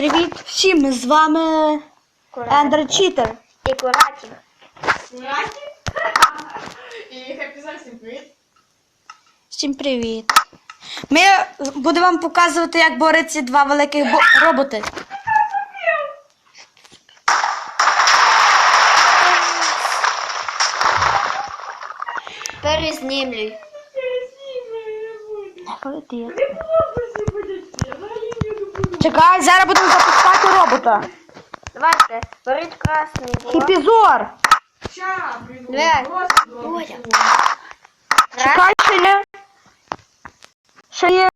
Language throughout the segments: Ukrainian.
Привіт всім! З вами Ендер Читер. І Куратін. Мурахи? І Хеппі всім привіт. Всім привіт. Ми будемо вам показувати, як борються два великих роботи. Перезнімлюй. Чекай, зараз будемо запускати робота. Давайте, беріть красний блок. Хіпізор. Давай. Просто Раз, Чекай, ще є. Ще є.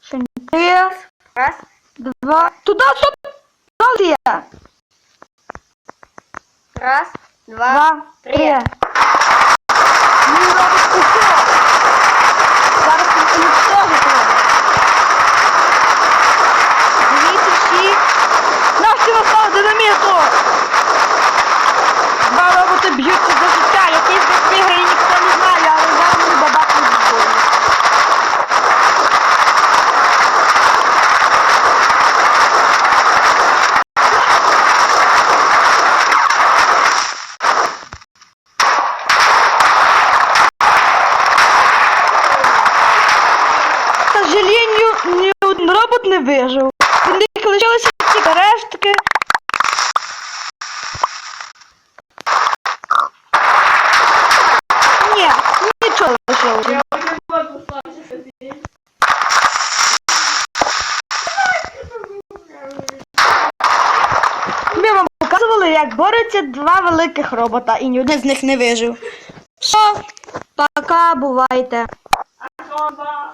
Ще не є. раз, Два. Туди, стоп. Туди є. раз, два. Два, три. три. Б'ються за життя. Який з них виграє, ніхто не знає, але зараз бабак не буде. К сожалению, ні один робот не вижив. В них лишилися тільки рештки. Ні, нічого лишилося. Я один блок поставився собі. Ми вам показували, як борються два великих робота, і ні один з них не вижив. Все, пока, бувайте. Що.